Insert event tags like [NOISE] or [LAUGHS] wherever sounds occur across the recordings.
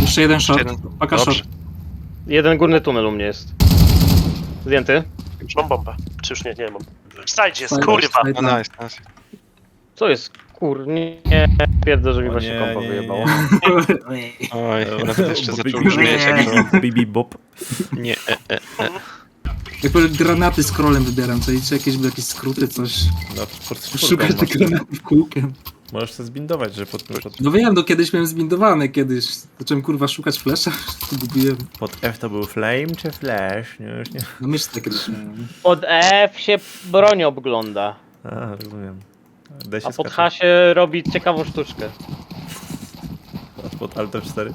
Jeszcze jeden shot. jeden. Paka Dobrze. shot. Jeden górny tunel u mnie jest. Zdjęty. Już mam bombę. Czy już nie, nie mam. Stajdzie jest, kurwa! No nice, nice. Co jest? Kur... Nie, nie. Pierdzę, że mi właśnie nie, kompa nie, wyjebało. nie. [LAUGHS] Oj, nawet jeszcze zaczął Bibi- brzmieć jak Bibi Bob. Nie, e, e, e. Jak powiem, granaty z krolem wybieram, co czy jakieś, jakieś skróty, coś. No, pod Szukać te granaty kółkiem. Możesz sobie zbindować, że pod, pod, No wiem, no kiedyś miałem zbindowane kiedyś. Zacząłem kurwa szukać flesza, [LAUGHS] zgubiłem. pod F to był flame czy flash? Nie, już nie. No mysz tak ryszałem. Pod F się broń obgląda, A, rozumiem. D się a pod skacze. H się robi ciekawą sztuczkę. [LAUGHS] Pod Alt F4.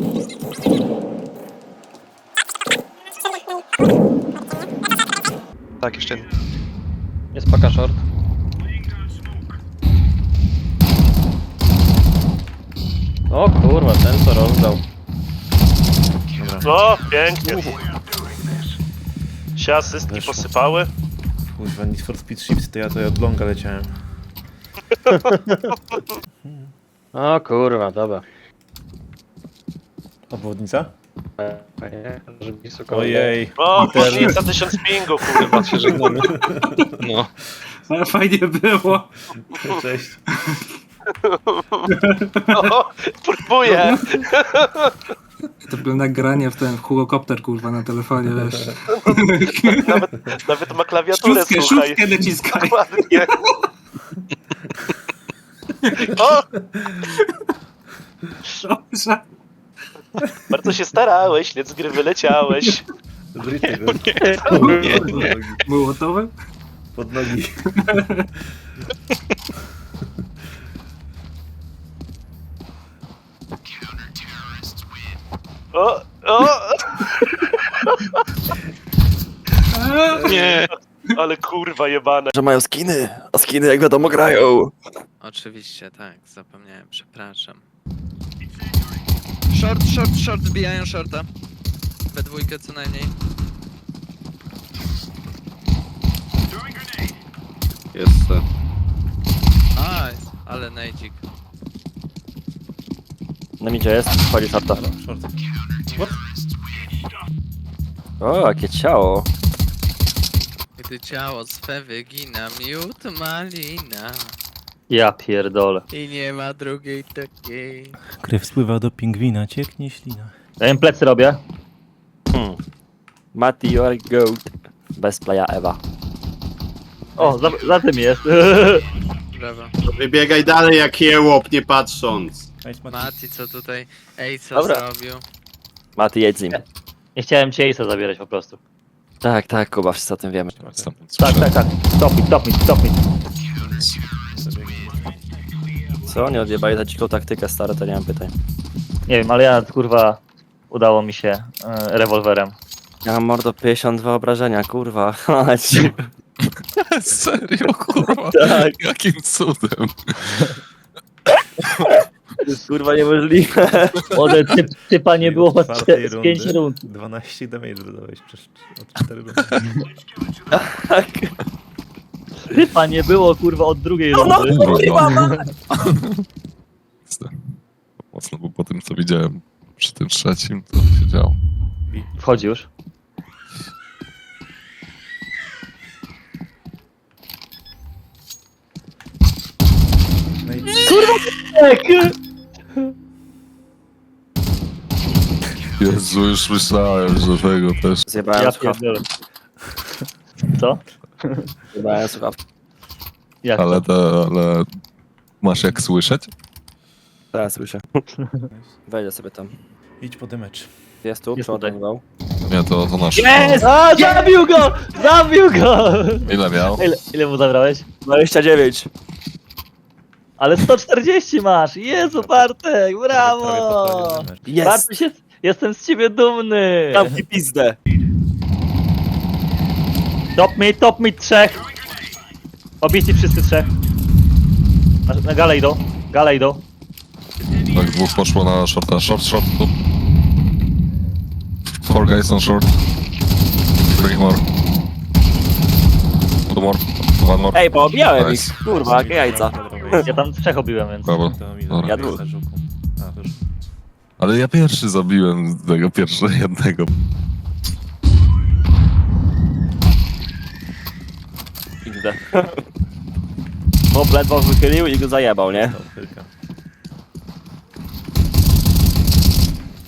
[LAUGHS] Tak, jeszcze jeden. Jest paka short. O kurwa, ten co rozdał. No, pięknie. Się asystki Weszło. posypały. Kurwa, Need for Speed Shift, to ja to od longa leciałem. O kurwa, dobra. Obwodnica? Żeby wysoko- Ojej. O, Literal. pośnica tysiąc pingu, kurwa. [LAUGHS] Się żegnamy. No. Ale fajnie było. Cześć. [LAUGHS] No, próbuję. To było nagranie w ten Hugokopter kurwa na telefonie, wiesz. Nawet ma klawiaturę, Szóstkę, słuchaj. szóstkę naciskaj. Dokładnie. [LAUGHS] O, Dobrze. Bardzo się starałeś, lec z gry wyleciałeś. Nie. Było gotowe? Pod nogi. O, o, Nie. ale kurwa jebane. Że mają skiny, a skiny jak wiadomo grają. Oczywiście, tak, zapomniałem, przepraszam. Short, short, short, wbijają shorta. We dwójkę co najmniej. Jest. Nice, ale nejdzik. Na midzie jest, wchodzi szarta. Halo, short. O, jakie ciało. Gdy ciało swe wygina, miód malina. Ja pierdolę. I nie ma drugiej takiej. Krew spływa do pingwina, cieknie ślina. Ja im plecy robię. Hmm. Mati, you are goat. Bez playa Ewa. O, za, za tym jest. Brawo. Wybiegaj dalej jak jełop, nie patrząc. Nice, Mati. Mati, co tutaj? Ej, co Dobra. zrobił? Mati, jedź z nim. Nie chciałem cię Ace'a zabierać po prostu. Tak, tak, Kuba, wszyscy o tym wiemy. Tak, tak, tak. Stop me, stop me, stop me. Co? Nie odjebali za dziką taktykę, stary, to nie mam pytań. Nie wiem, ale ja kurwa udało mi się e, rewolwerem. Ja mam mordo 52 obrażenia, kurwa. [LAUGHS] Chodź. [LAUGHS] Serio, kurwa? [LAUGHS] tak, Jakim cudem? to jest kurwa niemożliwe. Ode typ, typa nie było od Czwartej z 5 rundy. rund. 12 damage dodałeś przez od 4 rundy. Tak. Typa nie było kurwa od drugiej rundy. Kurwa, [LAUGHS] Mocno, bo po tym, co widziałem przy tym trzecim, to się działo. Wchodzi już. No i Jezu, już myślałem, że tego też. Zjebałem Ja pierdolę. Co? Zjebałem słuchawki. Jak Ale, to? ale masz jak słyszeć? Teraz słyszę. [LAUGHS] Wejdę sobie tam. idź po damage. Jest tu, Jest przeładowywał. Nie, to, to nasz. Jest! A, zabił go! Zabił go! Ile miał? Ile, ile mu zabrałeś? 29. Ale 140 masz! Jezu, Bartek, brawo! Prawie podpalił damage. Jest! Bartek, jest, jestem z ciebie dumny! Zamknij pizdę. Top mid, top mid, trzech! Obici wszyscy trzech. Na, na galę idą, galę idą. Tak, dwóch poszło na shorta. Short, short, tu. Four guys on short. Three more. Two more. One more. Ej, poobijałem Nice. ich. Kurwa, jakie jajca. [LAUGHS] Ja tam trzech obiłem, więc... Brawo. Dobra. Ja dwóch. Ale ja pierwszy zabiłem tego pierwszego jednego. XD. Bob ledwo wychylił i go zajebał, nie? To chwilkę.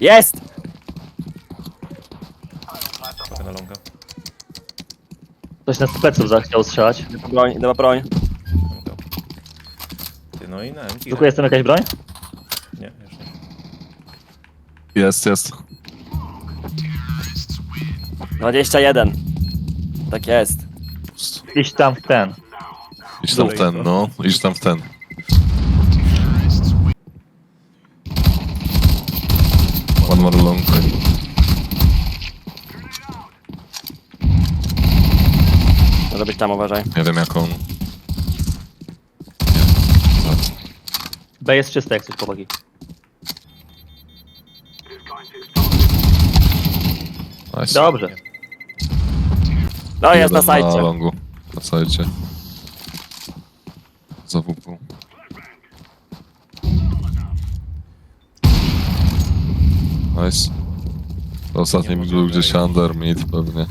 Jest! Trochę na longa. Ktoś nas z pleców zachciał strzelać. Dobra broń, dobra broń. Longa. Ty, no i na MG. Tylko jest tam jakaś broń? Nie, już nie. Jest, jest. 21. Tak jest. Iść tam w ten. Idź tam w ten, no. Idź tam w ten. One more long. Może być tam, uważaj. Nie wiem jak on. B jest czyste jak coś chłopaki. Nice. Dobrze. No jest na Jeden Na sajcie. longu. Na sajcie. Za WP. Nice. To ostatni był gdzieś under mid pewnie.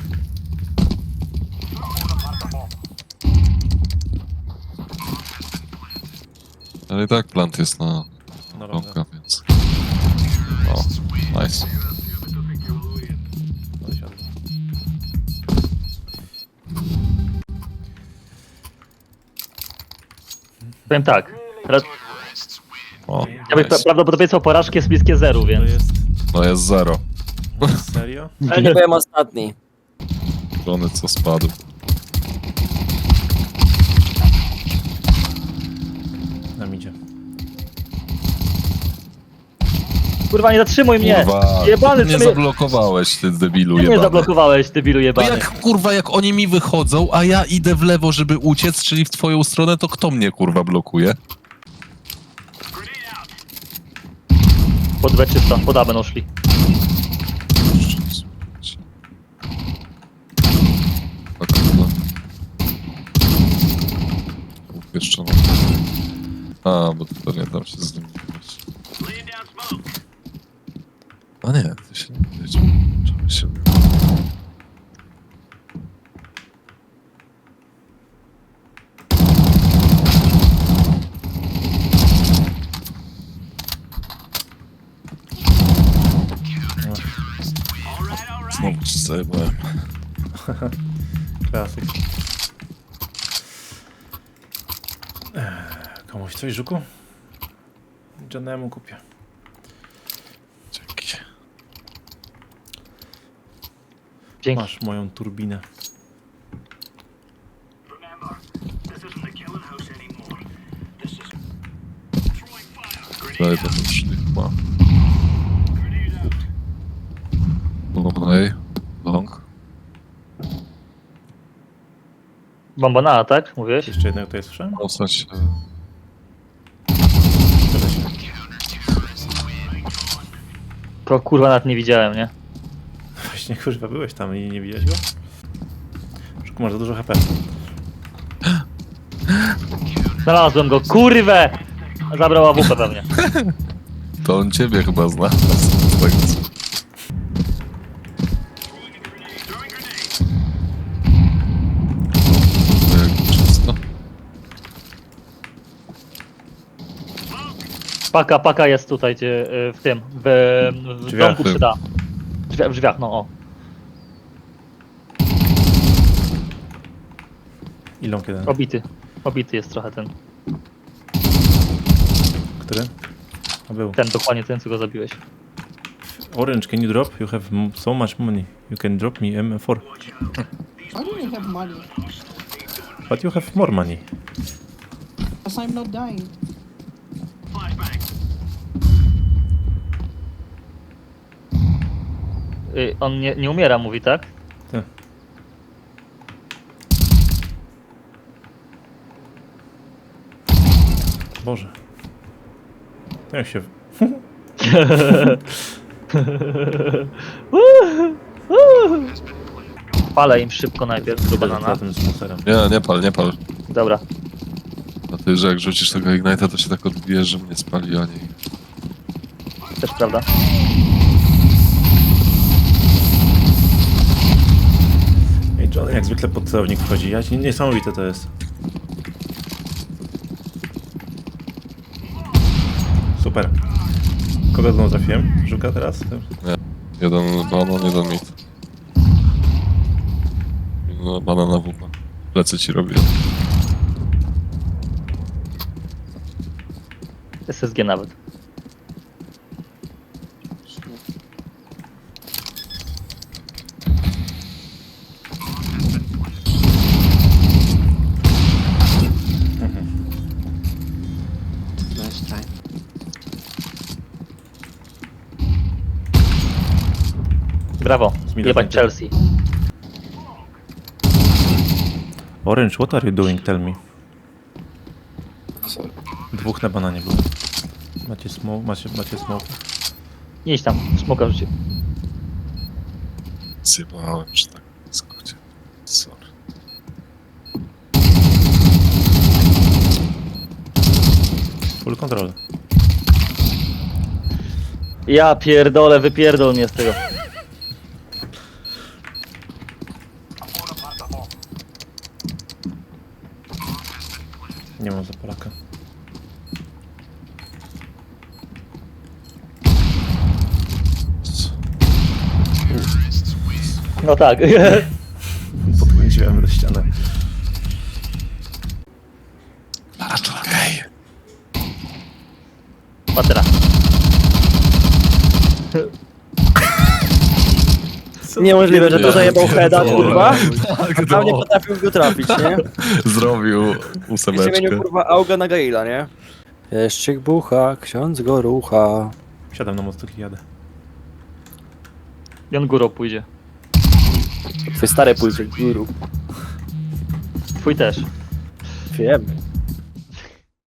Ale i tak plant jest na Na więc... O, nice. Powiem tak. Ra- O, Ja bym pra- nice. prawdopodobieństwo porażki jest bliskie zeru, To więc... jest... No jest zero. Serio? Ale nie byłem ostatni. Żony co spadł. Kurwa, nie zatrzymuj mnie! Kurwa, Jebany, nie mnie- zablokowałeś, ty debilu Ty mnie jebany. zablokowałeś, ty bilu No jebany. jak kurwa, jak oni mi wychodzą, a ja idę w lewo, żeby uciec, czyli w twoją stronę, to kto mnie kurwa blokuje? Pod B czysto, pod A będą szli. Tak, kurwa. Jeszcze. A, bo to nie dam się z nim A nie, to się nie wiedział. Trzeba się... Znowu ci zajebałem. Klasyk. Eee, Komuś coś, Żuku? Johnemu kupię. Dzięki. Masz moją turbinę. Będą szli chyba. Okej. Long. Bomba na A, tak? Mówiłeś? Jeszcze jednego tutaj słyszałem? Postać. Tyle się. To kurwa nawet nie widziałem, nie? Właśnie [LAUGHS] kurwa byłeś tam i nie widziałeś go? Żuku, masz za dużo HP. Znalazłem go, kurwę! Zabrał AWP pewnie. [LAUGHS] To on ciebie chyba zna. Paka, paka jest tutaj, gdzie, y, w tym, w, w Drzwiach. domku przyda. W drzwiach, w drzwiach, no o. Iląk jeden. Obity. Obity jest trochę ten, Który? A był. ten dokładnie ten, co go zabiłeś. Orange, can you drop? You have m- so much money. You can drop me M4. I don't even have money. But you have more money. Because I'm not dying. Y, on nie, nie umiera, mówi, tak? Boże. To jak się... [LAUGHS] Palę im szybko najpierw do Za banana. tym smokerem. Nie, nie pal, nie pal. Dobra. A ty, że jak rzucisz tego Ignite'a, to się tak odbijesz, że mnie spali, a nie... Też prawda. Ej, John jak zwykle pod celownik wchodzi. Ja, niesamowite to jest. Kogo znowu trafiłem? Żuka teraz? Jeden banan, jeden mit. No, banana wupa. Plecy ci robię. SSG nawet. Nice try. Brawo. Jebać Chelsea. Orange, what are you doing? Tell me. Dwóch na bananie było. Macie smoke? Macie, macie smoke? Nie idź tam. Smoka rzucie. Zjebałem, że tak w skrócie. Sorry. Full control. Ja pierdolę, wypierdol mnie z tego. Nie mam zapalaka. No tak. [LAUGHS] Niemożliwe, że to zajebał pierdolę. kurwa. Tak, A nie no. potrafił go trafić, nie? [LAUGHS] Zrobił I ósemeczkę. zmienił kurwa auga na Gaila, nie? Jeszcze bucha, ksiądz go rucha. Siadam na mostku i jadę. I on górą pójdzie. Twój stary pójdzie guru. Twój też. Wiem.